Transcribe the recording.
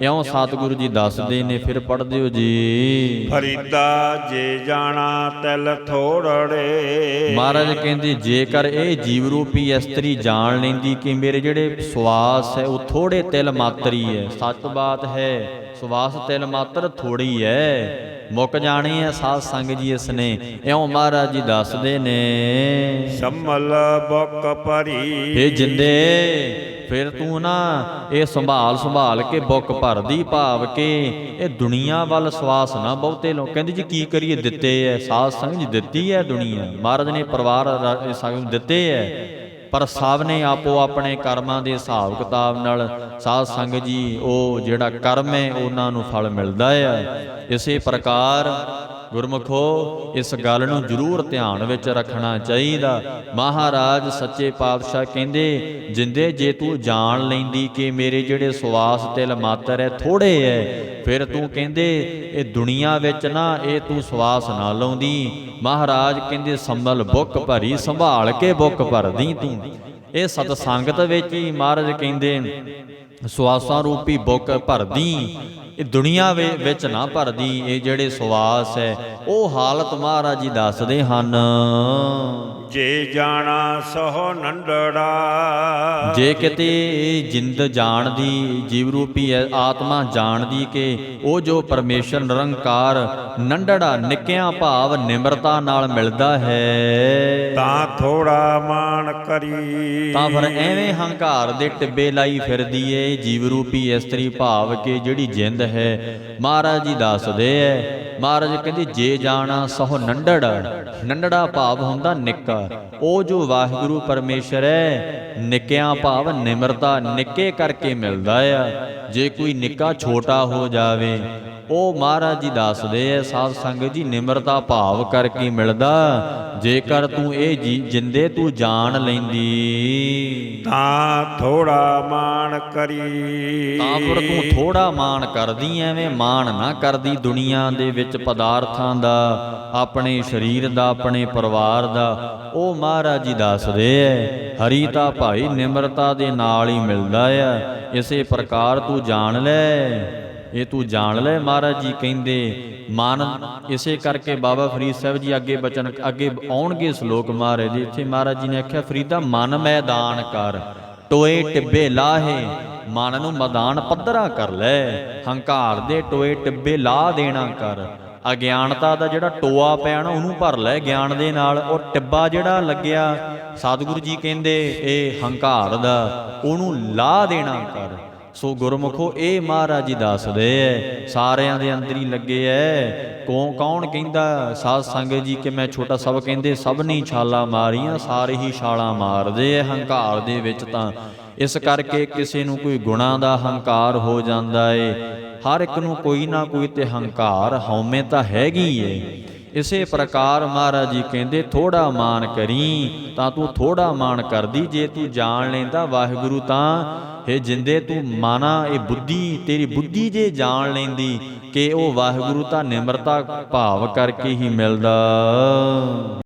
ਇਉਂ ਸਤਿਗੁਰੂ ਜੀ ਦੱਸਦੇ ਨੇ ਫਿਰ ਪੜ੍ਹਦੇ ਹੋ ਜੀ। ਫਰੀਦਾ ਜੇ ਜਾਣਾ ਤਿਲ ਥੋੜੜੇ। ਮਹਾਰਾਜ ਕਹਿੰਦੇ ਜੇਕਰ ਇਹ ਜੀਵ ਰੂਪੀ ਇਸਤਰੀ ਜਾਣ ਲੈਂਦੀ ਕਿ ਮੇਰੇ ਜਿਹੜੇ ਸਵਾਸ ਹੈ ਉਹ ਥੋੜੇ ਤਿਲ ਮਾਤਰੀ ਹੈ। ਸੱਚ ਬਾਤ ਹੈ ਸਵਾਸ ਤਿਲ ਮਾਤਰ ਥੋੜੀ ਹੈ। ਮੁੱਕ ਜਾਣੀ ਹੈ ਸਾਧ ਸੰਗ ਜੀ ਇਸ ਨੇ। ਇਉਂ ਮਹਾਰਾਜ ਜੀ ਦੱਸਦੇ ਨੇ। ਸੰਮਲ ਬੁੱਕ ਭਰੀ। ਇਹ ਜਿੰਦੇ ਫਿਰ ਤੂੰ ਨਾ ਇਹ ਸੰਭਾਲ ਸੰਭਾਲ ਕੇ ਬੁੱਕ ਭਰਦੀ ਭਾਵ ਕੇ ਇਹ ਦੁਨੀਆ ਵੱਲ ਸਵਾਸ ਨਾ ਬਹੁਤੇ ਲੋਕ ਕਹਿੰਦੇ ਜੀ ਕੀ ਕਰੀਏ, ਦਿੱਤੇ ਐ, ਸਾਧ ਸੰਗ ਜੀ ਦਿੱਤੀ ਐ ਦੁਨੀਆ। ਮਹਾਰਾਜ ਨੇ ਪਰਿਵਾਰ ਸੰਗ ਦਿੱਤੇ ਐ। ਪਰ ਸਭ ਨੇ ਆਪੋ ਆਪਣੇ ਕਰਮਾਂ ਦੇ ਹਿਸਾਬ ਕਿਤਾਬ ਨਾਲ ਸਾਧ ਸੰਗ ਜੀ, ਉਹ ਜਿਹੜਾ ਕਰਮ ਹੈ ਉਹਨਾਂ ਨੂੰ ਫਲ ਮਿਲਦਾ ਹੈ ਇਸੇ ਪ੍ਰਕਾਰ ਗੁਰਮਖੋ, ਇਸ ਗੱਲ ਨੂੰ ਜ਼ਰੂਰ ਧਿਆਨ ਵਿੱਚ ਰੱਖਣਾ ਚਾਹੀਦਾ। ਮਹਾਰਾਜ ਸੱਚੇ ਪਾਤਸ਼ਾਹ ਕਹਿੰਦੇ, ਜਿੰਦੇ ਜੇ ਤੂੰ ਜਾਣ ਲੈਂਦੀ ਕਿ ਮੇਰੇ ਜਿਹੜੇ ਸਵਾਸ ਤਿਲ ਮਾਤਰ ਹੈ, ਥੋੜੇ ਐ, ਫਿਰ ਤੂੰ ਕਹਿੰਦੇ, ਇਹ ਦੁਨੀਆ ਵਿੱਚ ਨਾ, ਇਹ ਤੂੰ ਸਵਾਸ ਨਾ ਲਾਉਂਦੀ। ਮਹਾਰਾਜ ਕਹਿੰਦੇ, ਸੰਭਲ ਬੁੱਕ ਭਰੀ, ਸੰਭਾਲ ਕੇ ਬੁੱਕ ਭਰਦੀ ਤੂੰ। ਇਹ ਸਤ ਸੰਗਤ ਵਿੱਚ ਹੀ ਮਹਾਰਾਜ ਕਹਿੰਦੇ, ਸਵਾਸਾਂ ਰੂਪੀ ਬੁੱਕ ਭਰਦੀ। ਇਹ ਦੁਨੀਆ ਵਿੱਚ ਨਾ ਭਰਦੀ ਇਹ ਜਿਹੜੇ ਸਵਾਸ ਹੈ ਉਹ ਹਾਲਤ ਮਹਾਰਾਜ ਜੀ ਦੱਸਦੇ ਹਨ। ਜੇ ਜਾਣਾ ਸੋ ਨੰਡੜਾ। ਜੇ ਕਿਤੇ ਜਿੰਦ ਜਾਣਦੀ ਜੀਵ ਰੂਪੀ ਆਤਮਾ ਜਾਣਦੀ ਕਿ ਉਹ ਜੋ ਪਰਮੇਸ਼ਰ ਨਿਰੰਕਾਰ ਨੰਡੜਾ ਨਿੱਕਿਆਂ ਭਾਵ ਨਿਮਰਤਾ ਨਾਲ ਮਿਲਦਾ ਹੈ। ਤਾਂ ਥੋੜਾ ਮਾਣ ਕਰੀ। ਤਾਂ ਫਿਰ ਐਵੇਂ ਹੰਕਾਰ ਦੇ ਟਿੱਬੇ ਲਾਈ ਫਿਰਦੀ ਏ ਜੀਵ ਰੂਪੀ ਇਸਤਰੀ ਭਾਵ ਕੇ ਜਿਹੜੀ ਜਿੰਦ ਹੈ। ਮਹਾਰਾਜ ਜੀ ਦੱਸਦੇ ਐ ਮਹਾਰਾਜ ਕਹਿੰਦੇ, ਜੇ ਜਾਣਾ ਸਹੁ ਨੰਡੜ, ਨੰਡੜਾ ਭਾਵ ਹੁੰਦਾ ਨਿੱਕਾ। ਉਹ ਜੋ ਵਾਹਿਗੁਰੂ ਪਰਮੇਸ਼ਰ ਹੈ, ਨਿੱਕਿਆਂ ਭਾਵ ਨਿਮਰਤਾ ਨਿੱਕੇ ਕਰਕੇ ਮਿਲਦਾ ਆ। ਜੇ ਕੋਈ ਨਿੱਕਾ ਛੋਟਾ ਹੋ ਜਾਵੇ ਉਹ ਮਹਾਰਾਜ ਜੀ ਦੱਸਦੇ ਐ ਸਾਧ ਸੰਗਤ ਜੀ ਨਿਮਰਤਾ ਭਾਵ ਕਰਕੇ ਮਿਲਦਾ। ਜੇਕਰ ਤੂੰ ਇਹ ਜੀ ਜਿੰਦੇ ਤੂੰ ਜਾਣ ਲੈਂਦੀ। ਤਾਂ ਥੋੜਾ ਮਾਣ ਕਰੀ। ਤਾਂ ਫਿਰ ਤੂੰ ਥੋੜਾ ਮਾਣ ਕਰਦੀ ਐਵੇਂ ਮਾਣ ਨਾ ਕਰਦੀ ਦੁਨੀਆ ਦੇ ਵਿੱਚ ਪਦਾਰਥਾਂ ਦਾ ਆਪਣੇ ਸਰੀਰ ਦਾ ਆਪਣੇ ਪਰਿਵਾਰ ਦਾ। ਉਹ ਮਹਾਰਾਜ ਜੀ ਦੱਸਦੇ ਐ ਹਰੀ ਤਾਂ ਭਾਈ ਨਿਮਰਤਾ ਦੇ ਨਾਲ ਹੀ ਮਿਲਦਾ ਆ। ਇਸੇ ਪ੍ਰਕਾਰ ਤੂੰ ਜਾਣ ਲੈ। ਇਹ ਤੂੰ ਜਾਣ ਲੈ ਮਹਾਰਾਜ ਜੀ ਕਹਿੰਦੇ, ਮਨ, ਇਸੇ ਕਰਕੇ ਬਾਬਾ ਫਰੀਦ ਸਾਹਿਬ ਜੀ ਅੱਗੇ ਬਚਨ, ਅੱਗੇ ਆਉਣਗੇ ਸ਼ਲੋਕ ਮਹਾਰਾਜ ਜੀ। ਇੱਥੇ ਮਹਾਰਾਜ ਜੀ ਨੇ ਆਖਿਆ, ਫਰੀਦਾ, ਮਨ ਮੈਦਾਨ ਕਰ, ਟੋਏ ਟਿੱਬੇ ਲਾਹੇ, ਮਨ ਨੂੰ ਮੈਦਾਨ ਪੱਧਰਾ ਕਰ ਲੈ, ਹੰਕਾਰ ਦੇ ਟੋਏ ਟਿੱਬੇ ਲਾ ਦੇਣਾ ਕਰ। ਅਗਿਆਨਤਾ ਦਾ ਜਿਹੜਾ ਟੋਆ ਪੈਣ, ਉਹਨੂੰ ਭਰ ਲੈ ਗਿਆਨ ਦੇ ਨਾਲ। ਔਰ ਟਿੱਬਾ ਜਿਹੜਾ ਲੱਗਿਆ ਸਤਿਗੁਰੂ ਜੀ ਕਹਿੰਦੇ, ਇਹ ਹੰਕਾਰ ਦਾ, ਉਹਨੂੰ ਲਾ ਦੇਣਾ ਕਰ। ਸੋ ਗੁਰਮੁਖੋ, ਇਹ ਮਹਾਰਾਜ ਜੀ ਦੱਸਦੇ ਐ, ਸਾਰਿਆਂ ਦੇ ਅੰਦਰ ਹੀ ਲੱਗੇ ਐ। ਕੌਣ ਕੌਣ ਕਹਿੰਦਾ, ਸਾਧ ਸੰਗਤ ਜੀ, ਕਿ ਮੈਂ ਛੋਟਾ ਸਭ ਕਹਿੰਦੇ ਸਭ ਨੇ ਛਾਲਾ ਮਾਰੀਆਂ, ਸਾਰੇ ਹੀ ਛਾਲਾਂ ਮਾਰਦੇ ਐ ਹੰਕਾਰ ਦੇ ਵਿੱਚ ਤਾਂ। ਇਸ ਕਰਕੇ ਕਿਸੇ ਨੂੰ ਕੋਈ ਗੁਣਾ ਦਾ ਹੰਕਾਰ ਹੋ ਜਾਂਦਾ ਏ। ਹਰ ਇੱਕ ਨੂੰ ਕੋਈ ਨਾ ਕੋਈ ਤੇ ਹੰਕਾਰ ਹਉਮੈ ਤਾਂ ਹੈਗੀ ਏ। ਇਸੇ ਪ੍ਰਕਾਰ ਮਹਾਰਾਜ ਜੀ ਕਹਿੰਦੇ ਥੋੜਾ ਮਾਨ ਕਰੀ, ਤਾਂ ਤੂੰ ਥੋੜਾ ਮਾਨ ਕਰਦੀ, ਜੇ ਤੂੰ ਜਾਣ ਲੈਂਦਾ ਵਾਹਿਗੁਰੂ ਤਾਂ ਇਹ ਜਿੰਦੇ, ਤੂੰ ਮਾਨਾ ਇਹ ਬੁੱਧੀ, ਤੇਰੀ ਬੁੱਧੀ ਜੇ ਜਾਣ ਲੈਂਦੀ ਕਿ ਉਹ ਵਾਹਿਗੁਰੂ ਤਾਂ ਨਿਮਰਤਾ ਭਾਵ ਕਰਕੇ ਹੀ ਮਿਲਦਾ।